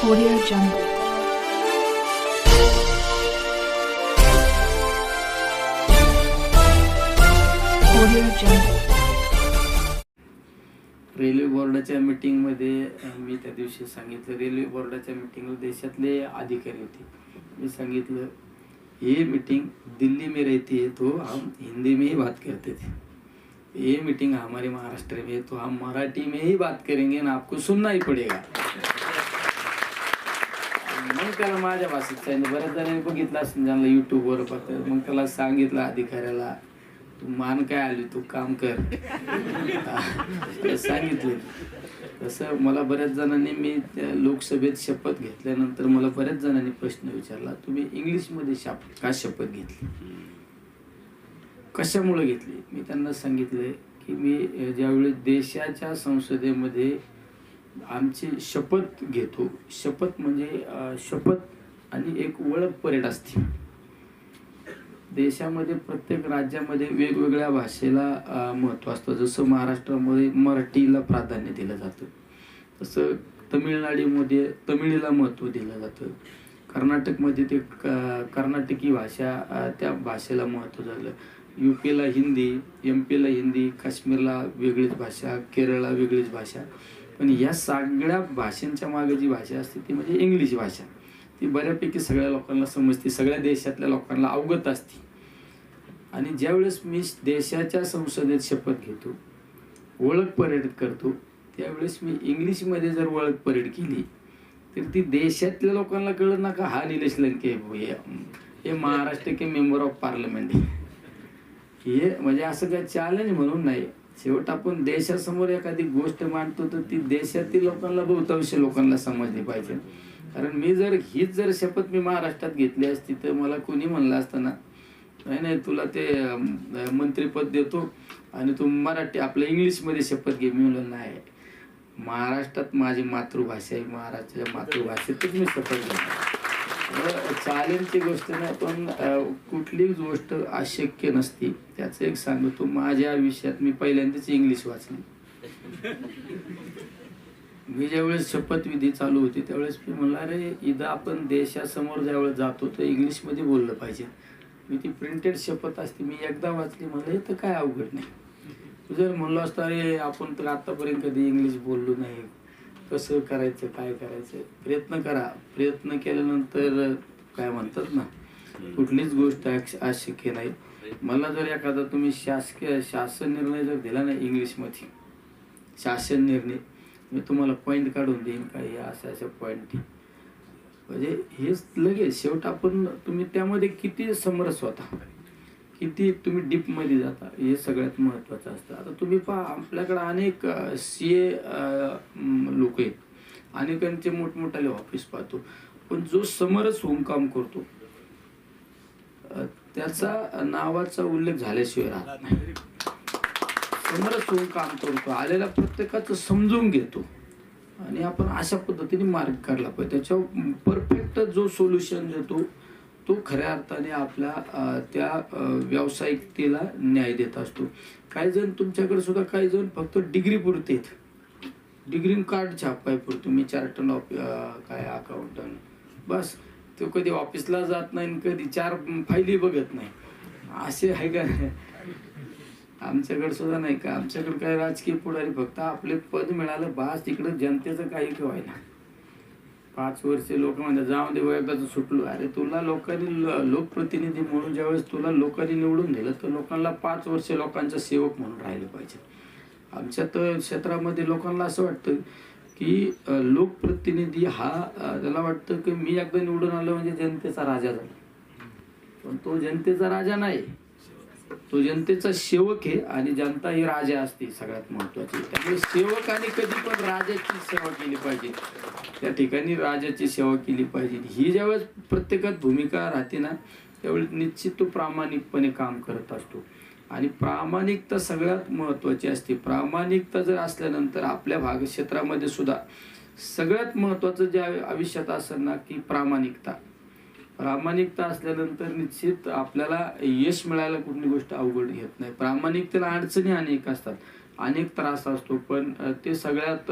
Audio Jungle. Audio Jungle. Railway बोर्डाच्या मीटिंगमध्ये मी त्या दिवशी सांगितलं रेल्वे बोर्डाच्या मीटिंगला देशातले अधिकारी होते मी सांगितलं ये मीटिंग दिल्ली में रहती है तो हम हिंदी में ही बात करते थे ये मीटिंग हमारे महाराष्ट्र में है तो हम मराठी में ही बात करेंगे ना आपको सुनना ही पडेगा त्याला माझ्या भाषेत सांगितलं बऱ्याच जणांनी बघितलं असेल त्यांना युट्यूबवर बघतात. मग त्याला सांगितलं अधिकाऱ्याला तू मान काय आली? तू काम कर. सांगितलं. तसं मला बऱ्याच जणांनी मी त्या लोकसभेत शपथ घेतल्यानंतर मला बऱ्याच जणांनी प्रश्न विचारला तुम्ही इंग्लिशमध्ये शाप का शपथ घेतली? कशामुळे घेतली? मी त्यांना सांगितलं की मी ज्यावेळी देशाच्या संसदेमध्ये आमची शपथ घेतो. शपथ म्हणजे शपथ आणि एक ओळख परेड असते. देशामध्ये प्रत्येक राज्यामध्ये वेगवेगळ्या भाषेला महत्त्व असतं. जसं महाराष्ट्रामध्ये मराठीला प्राधान्य दिलं जातं. तसं तमिळनाडूमध्ये तमिळीला महत्त्व दिलं जातं. कर्नाटकमध्ये ते कर्नाटकी भाषा त्या भाषेला महत्त्व झालं. यू पीला हिंदी एम पीला हिंदी काश्मीरला वेगळीच भाषा केरळला वेगळीच भाषा. पण या सगळ्या भाषांच्या मागे जी भाषा असते ती म्हणजे इंग्लिश भाषा. ती बऱ्यापैकी सगळ्या लोकांना समजते सगळ्या देशातल्या लोकांना अवगत असते. आणि ज्यावेळेस मी देशाच्या संसदेत शपथ घेतो ओळख परेड करतो त्यावेळेस मी इंग्लिशमध्ये जर ओळख परेड केली तर ती देशातल्या लोकांना कळत ना का हा निलेश लंके हे- हे महाराष्ट्र के मेंबर ऑफ पार्लमेंट आहे. हे म्हणजे असं काय चॅलेंज म्हणून नाही. शेवट आपण देशासमोर एखादी गोष्ट मांडतो तर ती देशातील लोकांना बहुतांश लोकांना समजली पाहिजे. कारण मी जर हीच जर शपथ मी महाराष्ट्रात घेतली असती तर मला कोणी म्हणलं असतं ना नाही नाही तुला ते मंत्रीपद देतो आणि तू मराठी आपल्या इंग्लिशमध्ये शपथ घे. मी म्हणलं नाही महाराष्ट्रात माझी मातृभाषा आहे महाराष्ट्राच्या मातृभाषेतच मी शपथ घेतो म्हणजे चॅलेंजची गोष्ट नाही पण कुठलीच गोष्ट अशक्य नसती. त्याचं एक सांगतो माझ्या आयुष्यात मी पहिल्यांदाच इंग्लिश वाचली. मी ज्यावेळेस शपथविधी चालू होती त्यावेळेस मी म्हणला अरे इथं आपण देशासमोर ज्यावेळेस जातो तर इंग्लिशमध्ये बोललं पाहिजे. मी ती प्रिंटेड शपथ असते मी एकदा वाचली म्हणलं तर काय अवघड नाही. जर म्हणलो असतं अरे आपण तर आतापर्यंत कधी इंग्लिश बोललो नाही. कसं करायचं काय करायचं? प्रयत्न करा. प्रयत्न केल्यानंतर काय म्हणतात ना कुठलीच गोष्ट अशक्य नाही. मला जर एखादा तुम्ही शासकीय शासन निर्णय जर दिला ना इंग्लिशमध्ये शासन निर्णय मी तुम्हाला पॉईंट काढून देईन का हे अशा अशा पॉईंट म्हणजे हेच लगेच शेवट आपण तुम्ही त्यामध्ये किती समरस होता? किती तुम्ही डीपमध्ये जाता? हे सगळ्यात महत्त्वाचं असतं. आता तुम्ही पहा आपल्याकडे अनेक सी ए लोक आहेत. अनेकांचे मोठमोठाले ऑफिस पाहतो. पण जो समरच होमकाम करतो त्याचा नावाचा उल्लेख झाल्याशिवाय राहत नाही. समरच होऊन करतो. आलेला प्रत्येकाचं समजून घेतो. आणि आपण अशा पद्धतीने मार्ग काढला पाहिजे. त्याच्यावर परफेक्ट जो सोल्युशन देतो तो खऱ्या अर्थाने आपल्या त्या व्यावसायिकतेला न्याय देत असतो. काही जण तुमच्याकडे सुद्धा काही जण फक्त डिग्री पुरते डिग्री कार्ड छापाय पुरतो. मी चार्टन ऑफ काय अकाउंटंट बस. तो कधी ऑफिसला जात नाही कधी चार फायली बघत नाही. असे आहे का? आमच्याकडे सुद्धा नाही का? आमच्याकडे काय राजकीय पुढारी फक्त आपले पद मिळालं बास तिकडं जनतेचं काही ठेवायला. पाच वर्ष लोक म्हणतात जाऊ दे एकदाच सुटलो. अरे तुला लोकांनी लोकप्रतिनिधी म्हणून ज्यावेळेस तुला लोकांनी निवडून दिलं तर लोकांना पाच वर्ष लोकांचा सेवक म्हणून राहिलं पाहिजे. आमच्या तर क्षेत्रामध्ये लोकांना असं वाटतं की लोकप्रतिनिधी हा त्याला वाटतं की मी एकदा निवडून आलो म्हणजे जनतेचा राजा झाला. पण तो जनतेचा राजा नाही. तो जनतेचा सेवक आहे आणि जनता ही राजा असते सगळ्यात महत्वाची त्यामुळे सेवकाने कधी पण राजाची सेवा केली पाहिजे. त्या ठिकाणी राजाची सेवा केली पाहिजे. ही ज्यावेळेस प्रत्येकात भूमिका राहते ना त्यावेळेस निश्चित तो प्रामाणिकपणे काम करत असतो. आणि प्रामाणिकता सगळ्यात महत्त्वाची असते. प्रामाणिकता जर असल्यानंतर आपल्या भाग क्षेत्रामध्ये सुद्धा सगळ्यात महत्वाचं जे आयुष्यात असेल ना की प्रामाणिकता. प्रामाणिकता असल्यानंतर निश्चित आपल्याला यश मिळायला कुठली गोष्ट अवघड घेत नाही. प्रामाणिकतेला अडचणी अनेक असतात. अनेक त्रास असतो पण ते सगळ्यात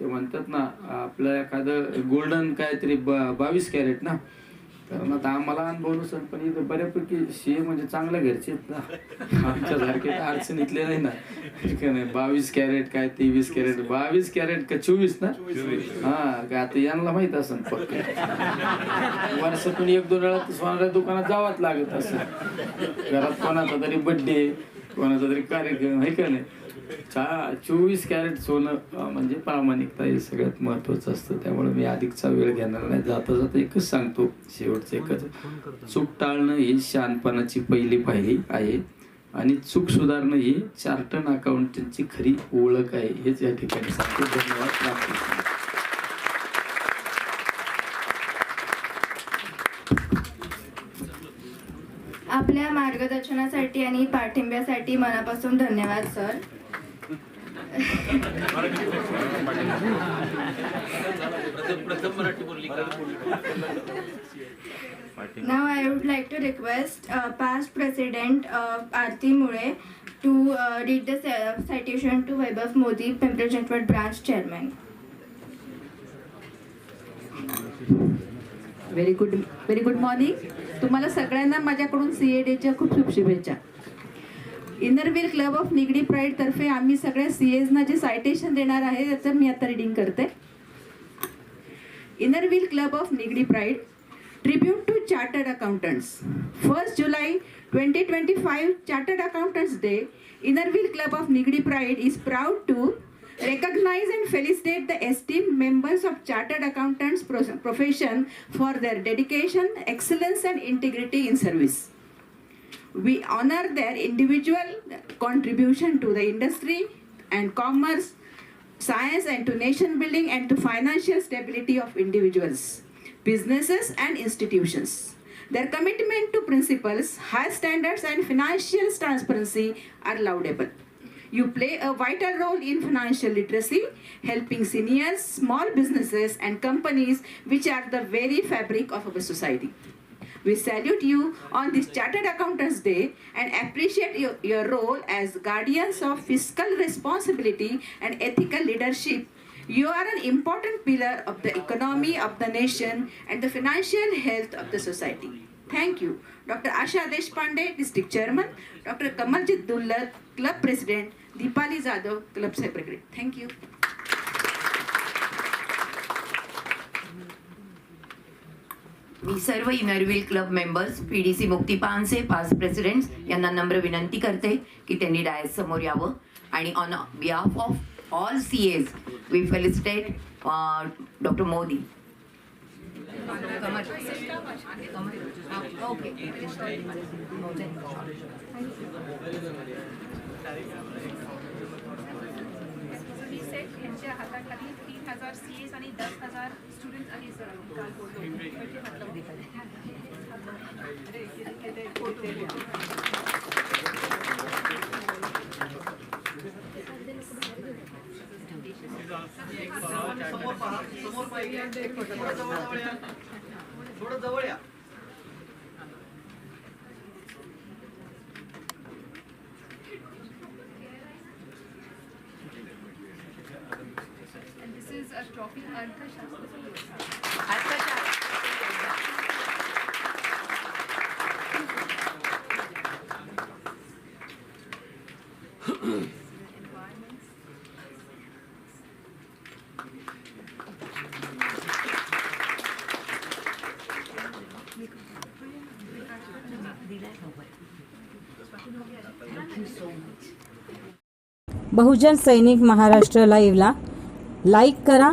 ते म्हणतात ना आपलं एखादं गोल्डन काहीतरी ब- बावीस कॅरेट ना कारण आता आम्हाला अनुभव सर पण इथं बऱ्यापैकी शे म्हणजे चांगल्या घरचे आहेत ना. आमच्यासारखे तर अडचणीतले नाही ना. ठीक आहे नाही बावीस कॅरेट काय तेवीस कॅरेट बावीस कॅरेट का चोवीस ना? हा काय आता यांना माहीत असेल पक्क. वर्षातून एक दोन वेळा सोनाऱ्या दुकानात जावाच लागत असं घरात कोणाचा तरी बड्डे कोणाचा तरी कार्यक्रम हे का नाही? चा चोवीस कॅरेट सोनं म्हणजे प्रामाणिकता हे सगळ्यात महत्वाचं असतं. त्यामुळे मी अधिकचा वेळ घेणार नाही. जाता जाता एकच सांगतो शेवटचं एकच. चूक टाळणं ही शहाणपणाची पहिली पायरी आहे. आणि चूक सुधारणं ही चार्टर्ड अकाउंटंटची खरी ओळख आहे. हेच या ठिकाणी सांगतो. धन्यवाद. रामकृष्ण. आपल्या मार्गदर्शनासाठी आणि पाठिंब्यासाठी मनापासून धन्यवाद sir. Now I would like to request uh, past president uh, Aarti Mule to uh, read the ci- citation to Vaibhav Modi, Pimpri Chinchwad branch chairman. Very good very good morning तुम्हाला सगळ्यांना माझ्याकडून C A डेच्या खूप खूप शुभेच्छा Inner Wheel club of Nigdi pride तर्फे आम्ही सगळ्या सी एजना जे सायटेशन देणार आहे त्याचं मी आता रिडिंग करते. Inner Wheel club of Nigdi pride tribute to chartered accountants first July twenty twenty five chartered accountants day Inner Wheel club of Nigdi pride is proud to recognize and felicitate the esteemed members of chartered accountants pro- profession for their dedication excellence and integrity in service. We honor their individual contribution to the industry and commerce science and to nation building and to financial stability of individuals businesses and institutions their commitment to principles high standards and financial transparency are laudable you play a vital role in financial literacy, helping seniors, small businesses, and companies, which are the very fabric of our society. We salute you on this Chartered Accountants Day and appreciate your, your role as guardians of fiscal responsibility and ethical leadership. You are an important pillar of the economy of the nation and the financial health of the society. Thank you. Dr. Asha Deshpande, District Chairman, Dr. Kamaljit Dullat, Club President, Deepali Jadhav, Club Secretary. Thank you. मी सर्व Inner Wheel club members P D C मुक्तिपानचे past presidents यांना नम्र विनंती करते की त्यांनी डायस समोर यावं. आणि on behalf of all CAs we felicitate doctor Modi okay हजार सी एस आणि दस हजार स्टुडंट आहे. सर थोडं जवळ या. बहुजन सैनिक महाराष्ट्र लाईव्हला लाईक करा